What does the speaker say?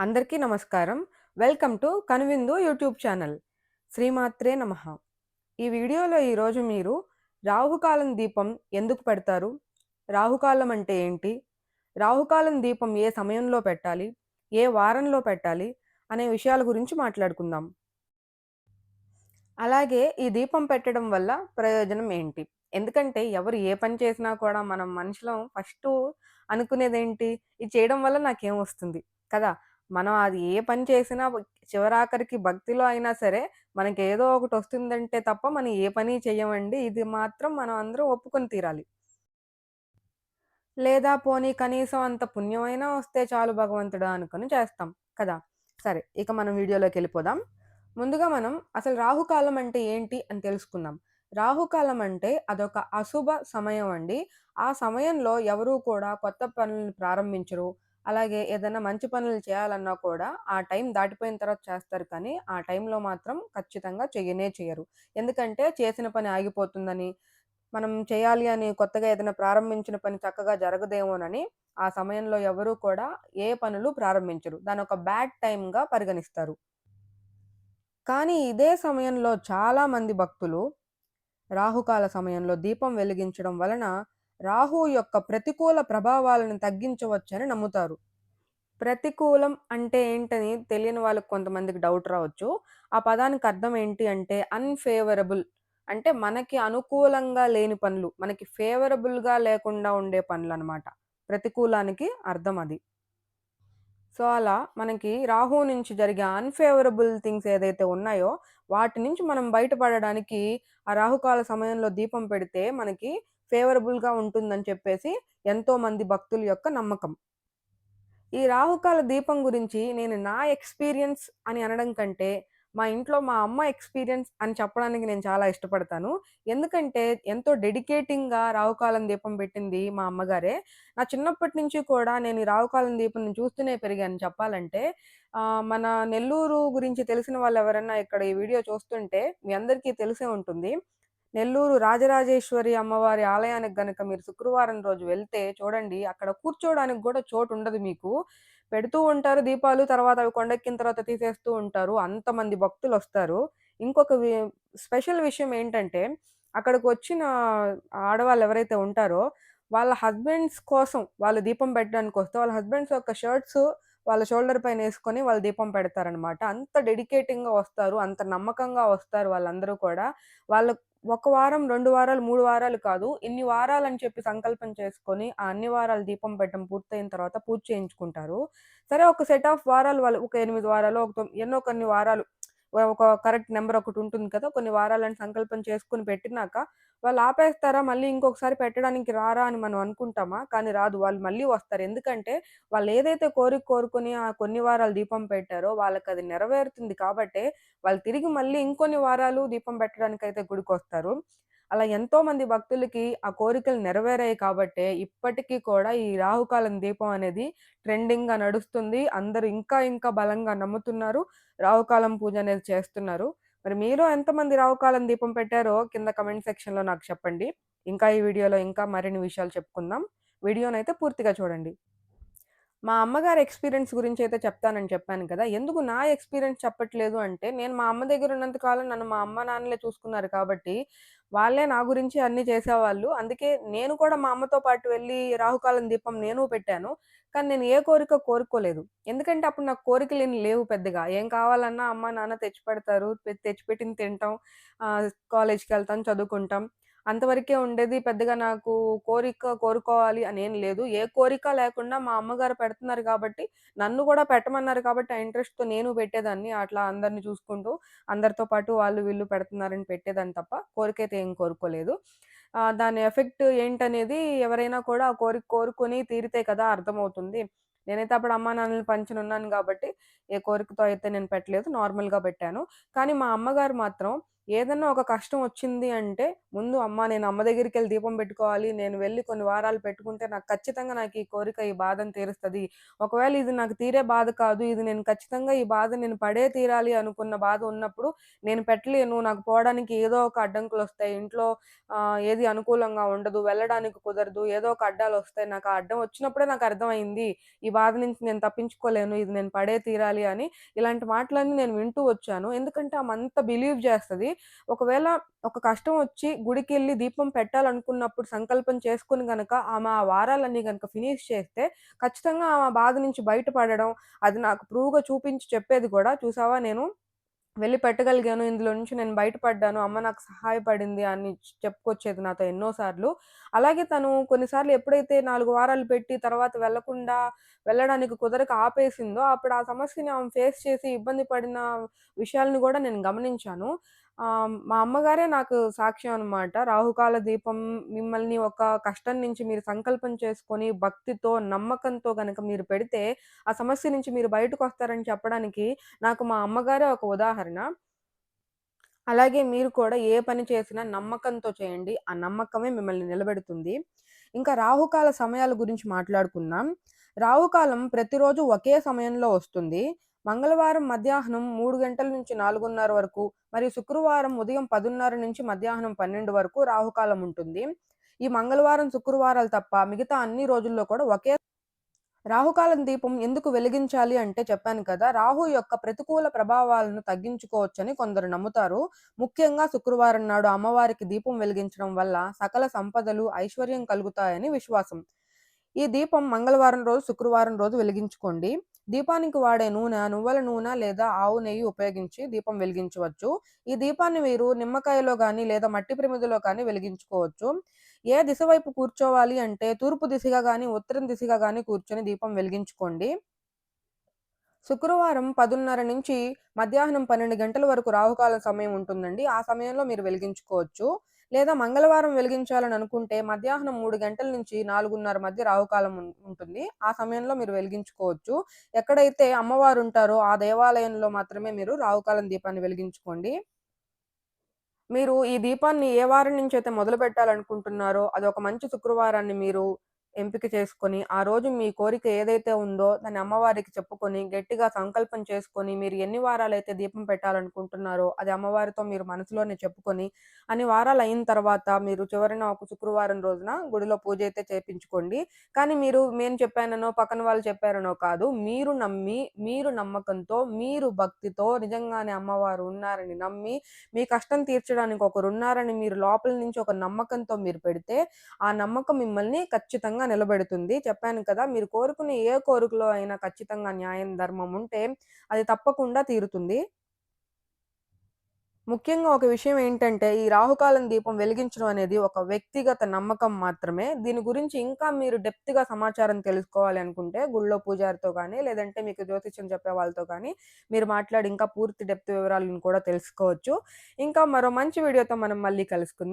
అందరికీ నమస్కారం. Welcome to Kanuvindu YouTube channel. శ్రీమాత్రే నమ. ఈ వీడియోలో ఈరోజు మీరు రాహుకాలం దీపం ఎందుకు పెడతారు? రాహుకాలం అంటే ఏంటి? రాహుకాలం దీపం ఏ సమయంలో పెట్టాలి? ఏ వారంలో పెట్టాలి? అనే విషయాల గురించి మాట్లాడుకుందాం. అలాగే ఈ దీపం పెట్టడం వల్ల ప్రయోజనం ఏంటి? ఎందుకంటే ఎవరు ఏ పని చేసినా కూడా మనం మనుషులం ఫస్ట్ అనుకునేది ఏంటి ఇది చేయడం వల్ల నాకేం వస్తుంది? కదా! మనం అది ఏ పని చేసినా చివరాఖరికి భక్తిలో అయినా సరే మనకి ఏదో ఒకటి వస్తుందంటే తప్ప మనం ఏ పని చేయమండి ఇది మాత్రం మనం అందరం ఒప్పుకొని తీరాలి. లేదా పోనీ కనీసం అంత పుణ్యమైనా వస్తే చాలు భగవంతుడా అనుకుని చేస్తాం కదా! సరే ఇక మనం వీడియోలోకి వెళ్ళిపోదాం. ముందుగా మనం అసలు రాహుకాలం అంటే ఏంటి అని తెలుసుకుందాం. రాహుకాలం అంటే అదొక అశుభ సమయం అండి. ఆ సమయంలో ఎవరూ కూడా కొత్త పనులను ప్రారంభించరు. అలాగే ఏదైనా మంచి పనులు చేయాలన్నా కూడా ఆ టైం దాటిపోయిన తర్వాత చేస్తారు కానీ ఆ టైంలో మాత్రం ఖచ్చితంగా చేయనే చేయరు ఎందుకంటే చేసిన పని ఆగిపోతుందని మనం చేయాలి అని కొత్తగా ఏదైనా ప్రారంభించిన పని చక్కగా జరగదేమోనని ఆ సమయంలో ఎవరూ కూడా ఏ పనులు ప్రారంభించరు. దాని ఒక బ్యాడ్ టైంగా పరిగణిస్తారు. కానీ ఇదే సమయంలో చాలామంది భక్తులు రాహుకాల సమయంలో దీపం వెలిగించడం వలన రాహు యొక్క ప్రతికూల ప్రభావాలను తగ్గించవచ్చని నమ్ముతారు. ప్రతికూలం అంటే ఏంటని తెలియని వాళ్ళకి కొంతమందికి డౌట్ రావచ్చు. ఆ పదానికి అర్థం ఏంటి అంటే అన్ఫేవరబుల్ అంటే మనకి అనుకూలంగా లేని పనులు మనకి ఫేవరబుల్గా లేకుండా ఉండే పనులు అనమాట ప్రతికూలానికి అర్థం అది. సో అలా మనకి రాహు నుంచి జరిగే అన్ఫేవరబుల్ థింగ్స్ ఏదైతే ఉన్నాయో వాటి నుంచి మనం బయటపడడానికి ఆ రాహుకాల సమయంలో దీపం పెడితే మనకి ఫేవరబుల్గా ఉంటుందని చెప్పేసి ఎంతో మంది భక్తుల యొక్క నమ్మకం. ఈ రాహుకాల దీపం గురించి నేను నా ఎక్స్పీరియన్స్ అని అనడం కంటే మా ఇంట్లో మా అమ్మ ఎక్స్పీరియన్స్ అని చెప్పడానికి నేను చాలా ఇష్టపడతాను. ఎందుకంటే ఎంతో డెడికేటింగ్గా రాహుకాలం దీపం పెట్టింది మా అమ్మగారే. నా చిన్నప్పటి నుంచి కూడా నేను ఈ రాహుకాలం దీపం చూస్తూనే పెరిగాను. చెప్పాలంటే మన నెల్లూరు గురించి తెలిసిన వాళ్ళు ఎవరైనా ఇక్కడ ఈ వీడియో చూస్తుంటే మీ అందరికీ తెలిసే ఉంటుంది. నెల్లూరు రాజరాజేశ్వరి అమ్మవారి ఆలయానికి గనక మీరు శుక్రవారం రోజు వెళ్తే చూడండి అక్కడ కూర్చోవడానికి కూడా చోటు ఉండదు మీకు. పెడుతూ ఉంటారు దీపాలు తర్వాత అవి కొండెక్కిన తర్వాత తీసేస్తూ ఉంటారు అంతమంది భక్తులు వస్తారు. ఇంకొక స్పెషల్ విషయం ఏంటంటే అక్కడికి వచ్చిన ఆడవాళ్ళు ఎవరైతే ఉంటారో వాళ్ళ హస్బెండ్స్ కోసం వాళ్ళు దీపం పెట్టడానికి వస్తే వాళ్ళ హస్బెండ్స్ యొక్క షర్ట్స్ వాళ్ళ షోల్డర్ పైన వేసుకొని వాళ్ళు దీపం పెడతారనమాట అంత డెడికేటింగ్గా వస్తారు అంత నమ్మకంగా వస్తారు వాళ్ళందరూ కూడా. వాళ్ళ ఒక వారం రెండు వారాలు మూడు వారాలు కాదు. ఇన్ని వారాలు అని చెప్పి సంకల్పం చేసుకొని ఆ అన్ని వారాలు దీపం పెట్టడం పూర్తయిన తర్వాత పూజ చేయించుకుంటారు. సరే ఒక సెట్ ఆఫ్ వారాలు వాళ్ళు ఒక ఎనిమిది వారాలు ఒక ఎన్నో కొన్ని వారాలు ఒక కరెక్ట్ నెంబర్ ఒకటి ఉంటుంది కదా కొన్ని వారాలని సంకల్పం చేసుకుని పెట్టినాక వాళ్ళు ఆపేస్తారా మళ్ళీ ఇంకొకసారి పెట్టడానికి రారా అని మనం అనుకుంటామా? కానీ రాదు వాళ్ళు మళ్ళీ వస్తారు. ఎందుకంటే వాళ్ళు ఏదైతే కోరిక కోరుకుని ఆ కొన్ని వారాలు దీపం పెట్టారో వాళ్ళకి అది నెరవేరుతుంది కాబట్టి వాళ్ళు తిరిగి మళ్ళీ ఇంకొన్ని వారాలు దీపం పెట్టడానికి అయితే గుడికి వస్తారు అలా ఎంతో మంది భక్తులకి ఆ కోరికలు నెరవేరాయి కాబట్టే ఇప్పటికీ కూడా ఈ రాహుకాలం దీపం అనేది ట్రెండింగ్గా నడుస్తుంది. అందరూ ఇంకా ఇంకా బలంగా నమ్ముతున్నారు. రాహుకాలం పూజ అనేది చేస్తున్నారు. మరి మీరు ఎంతమంది రాహుకాలం దీపం పెట్టారో కింద కమెంట్ సెక్షన్లో నాకు చెప్పండి. ఇంకా ఈ వీడియోలో ఇంకా మరిన్ని విషయాలు చెప్పుకుందాం. వీడియోనైతే పూర్తిగా చూడండి. మా అమ్మగారి ఎక్స్పీరియన్స్ గురించి అయితే చెప్తానని చెప్పాను కదా! ఎందుకు నా ఎక్స్పీరియన్స్ చెప్పట్లేదు అంటే నేను మా అమ్మ దగ్గర ఉన్నంత కాలం నన్ను మా అమ్మ నాన్నలే చూసుకున్నారు కాబట్టి వాళ్ళే నా గురించి అన్నీ చేసేవాళ్ళు. అందుకే నేను కూడా మా అమ్మతో పాటు వెళ్ళి రాహుకాలం దీపం నేను పెట్టాను. కానీ నేను ఏ కోరిక కోరుకోలేదు. ఎందుకంటే అప్పుడు నాకు కోరికలు ఏం లేవు పెద్దగా. ఏం కావాలన్నా అమ్మ నాన్న తెచ్చి పెడతారు తెచ్చిపెట్టింది తింటాం కాలేజ్కి వెళ్తాం చదువుకుంటాం. అంతవరకే ఉండేది పెద్దగా నాకు కోరిక కోరుకోవాలి అని ఏం లేదు. ఏ కోరిక లేకుండా మా అమ్మగారు పెడుతున్నారు కాబట్టి నన్ను కూడా పెట్టమన్నారు కాబట్టి ఆ ఇంట్రెస్ట్తో నేను పెట్టేదాన్ని. అట్లా అందరిని చూసుకుంటూ అందరితో పాటు వాళ్ళు వీళ్ళు పెడుతున్నారని పెట్టేదాన్ని తప్ప కోరిక అయితే ఏం కోరుకోలేదు. దాని ఎఫెక్ట్ ఏంటనేది ఎవరైనా కూడా ఆ కోరిక కోరుకొని తీరితే కదా అర్థమవుతుంది. నేనైతే అప్పుడు అమ్మ నాన్నలు పంచిన ఉన్నాను కాబట్టి ఏ కోరికతో అయితే నేను పెట్టలేదు నార్మల్గా పెట్టాను. కానీ మా అమ్మగారు మాత్రం ఏదన్నా ఒక కష్టం వచ్చింది అంటే ముందు అమ్మ నేను అమ్మ దగ్గరికి వెళ్ళి దీపం పెట్టుకోవాలి. నేను వెళ్ళి కొన్ని వారాలు పెట్టుకుంటే నాకు ఖచ్చితంగా నాకు ఈ కోరిక, ఈ బాధను తీరుస్తది. ఒకవేళ ఇది నాకు తీరే బాధ కాదు. ఇది నేను ఖచ్చితంగా ఈ బాధ నేను పడే తీరాలి అనుకున్న బాధ ఉన్నప్పుడు నేను పెట్టలేను. నాకు పోవడానికి ఏదో ఒక అడ్డంకులు వస్తాయి ఇంట్లో ఏది అనుకూలంగా ఉండదు. వెళ్ళడానికి కుదరదు. ఏదో ఒక అడ్డాలు వస్తాయి నాకు ఆ అడ్డం వచ్చినప్పుడే నాకు అర్థమైంది. ఈ బాధ నుంచి నేను తప్పించుకోలేను. ఇది నేను పడే తీరాలి అని ఇలాంటి మాటలన్నీ నేను వింటూ వచ్చాను. ఎందుకంటే ఆమె అంత బిలీవ్ చేస్తది. ఒకవేళ ఒక కష్టం వచ్చి గుడికెళ్ళి దీపం పెట్టాలనుకున్నప్పుడు సంకల్పం చేసుకుని గనక ఆమె ఆ వారాలన్నీ గనక ఫినిష్ చేస్తే ఖచ్చితంగా ఆమె బాధ నుంచి బయటపడడం, అది నాకు ప్రూవ్‌గా చూపించి చెప్పేది కూడా చూసావా నేను వెళ్ళి పెట్టగలిగాను. ఇందులో నుంచి నేను బయటపడ్డాను. అమ్మ నాకు సహాయపడింది అని చెప్పుకొచ్చేది నాతో ఎన్నోసార్లు అలాగే తను కొన్నిసార్లు ఎప్పుడైతే నాలుగు వారాలు పెట్టి తర్వాత వెళ్ళకుండా వెళ్ళడానికి కుదరక ఆపేసిందో, అప్పుడు ఆ సమస్యని ఆమె ఫేస్ చేసి ఇబ్బంది పడిన విషయాలను కూడా నేను గమనించాను. మా అమ్మగారే నాకు సాక్ష్యం అనమాట. రాహుకాల దీపం మిమ్మల్ని ఒక కష్టం నుంచి మీరు సంకల్పం చేసుకొని, భక్తితో, నమ్మకంతో కనుక మీరు పెడితే, ఆ సమస్య నుంచి మీరు బయటకు వస్తారని చెప్పడానికి నాకు మా అమ్మగారే ఒక ఉదాహరణ. అలాగే మీరు కూడా ఏ పని చేసినా నమ్మకంతో చేయండి. ఆ నమ్మకమే మిమ్మల్ని నిలబెడుతుంది. ఇంకా రాహుకాల సమయాల గురించి మాట్లాడుకుందాం. రాహుకాలం ప్రతిరోజు ఒకే సమయంలో వస్తుంది. మంగళవారం మధ్యాహ్నం మూడు గంటల నుంచి 4:30 వరకు మరియు శుక్రవారం ఉదయం పదున్నర నుంచి మధ్యాహ్నం 12 వరకు రాహుకాలం ఉంటుంది. ఈ మంగళవారం, శుక్రవారాలు తప్ప మిగతా అన్ని రోజుల్లో కూడా ఒకే రాహుకాలం దీపం ఎందుకు వెలిగించాలి అంటే చెప్పాను కదా! రాహు యొక్క ప్రతికూల ప్రభావాలను తగ్గించుకోవచ్చని కొందరు నమ్ముతారు. ముఖ్యంగా శుక్రవారం నాడు అమ్మవారికి దీపం వెలిగించడం వల్ల సకల సంపదలు, ఐశ్వర్యం కలుగుతాయని విశ్వాసం. ఈ దీపం మంగళవారం రోజు, శుక్రవారం రోజు వెలిగించుకోండి. దీపానికి వాడే నూనె నువ్వుల నూనె లేదా ఆవు నెయ్యి ఉపయోగించి దీపం వెలిగించవచ్చు. ఈ దీపాన్ని మీరు నిమ్మకాయలో కానీ లేదా మట్టి ప్రమిదిలో కానీ వెలిగించుకోవచ్చు. ఏ దిశ వైపు కూర్చోవాలి అంటే తూర్పు దిశగా కానీ ఉత్తరం దిశగా కానీ కూర్చొని దీపం వెలిగించుకోండి. శుక్రవారం పదున్నర నుంచి మధ్యాహ్నం 12 గంటల వరకు రాహుకాల సమయం ఉంటుందండి. ఆ సమయంలో మీరు వెలిగించుకోవచ్చు. లేదా మంగళవారం వెలిగించాలని అనుకుంటే మధ్యాహ్నం మూడు గంటల నుంచి 4:30 మధ్య రాహుకాలం ఉంటుంది. ఆ సమయంలో మీరు వెలిగించుకోవచ్చు. ఎక్కడైతే అమ్మవారు ఉంటారో ఆ దేవాలయంలో మాత్రమే మీరు రాహుకాలం దీపాన్ని వెలిగించుకోండి. మీరు ఈ దీపాన్ని ఏ వారం నుంచి అయితే మొదలు పెట్టాలనుకుంటున్నారో అది ఒక మంచి శుక్రవారాన్ని మీరు ఎంపిక చేసుకొని, ఆ రోజు మీ కోరిక ఏదైతే ఉందో దాన్ని అమ్మవారికి చెప్పుకొని, గట్టిగా సంకల్పం చేసుకొని, మీరు ఎన్ని వారాలైతే దీపం పెట్టాలనుకుంటున్నారో అది అమ్మవారితో మీరు మనసులోనే చెప్పుకొని, అన్ని వారాలు అయిన తర్వాత మీరు చివరిన ఒక శుక్రవారం రోజున గుడిలో పూజ అయితే చేపించుకోండి. కానీ మీరు నేను చెప్పాననో, పక్కన వాళ్ళు చెప్పారనో కాదు. మీరు నమ్మి, మీరు నమ్మకంతో, మీరు భక్తితో నిజంగానే అమ్మవారు ఉన్నారని నమ్మి, మీ కష్టం తీర్చడానికి ఒకరు ఉన్నారని మీరు లోపల నుంచి ఒక నమ్మకంతో మీరు పెడితే, ఆ నమ్మకం మిమ్మల్ని ఖచ్చితంగా నిలబెడుతుంది. చెప్పాను కదా! మీరు కోరుకునే ఏ కోరికలో అయినా ఖచ్చితంగా న్యాయం, ధర్మం ఉంటే అది తప్పకుండా తీరుతుంది. ముఖ్యంగా ఒక విషయం ఏంటంటే, ఈ రాహుకాలం దీపం వెలిగించడం అనేది ఒక వ్యక్తిగత నమ్మకం మాత్రమే. దీని గురించి ఇంకా మీరు డెప్త్‌గా సమాచారం తెలుసుకోవాలి అనుకుంటే, గుళ్ళో పూజారితో కానీ లేదంటే మీకు జ్యోతిష్యం చెప్పే వాళ్ళతో కానీ మీరు మాట్లాడి ఇంకా పూర్తి డెప్త్ వివరాలను కూడా తెలుసుకోవచ్చు. ఇంకా మరో మంచి వీడియోతో మనం మళ్ళీ కలుసుకుందాం.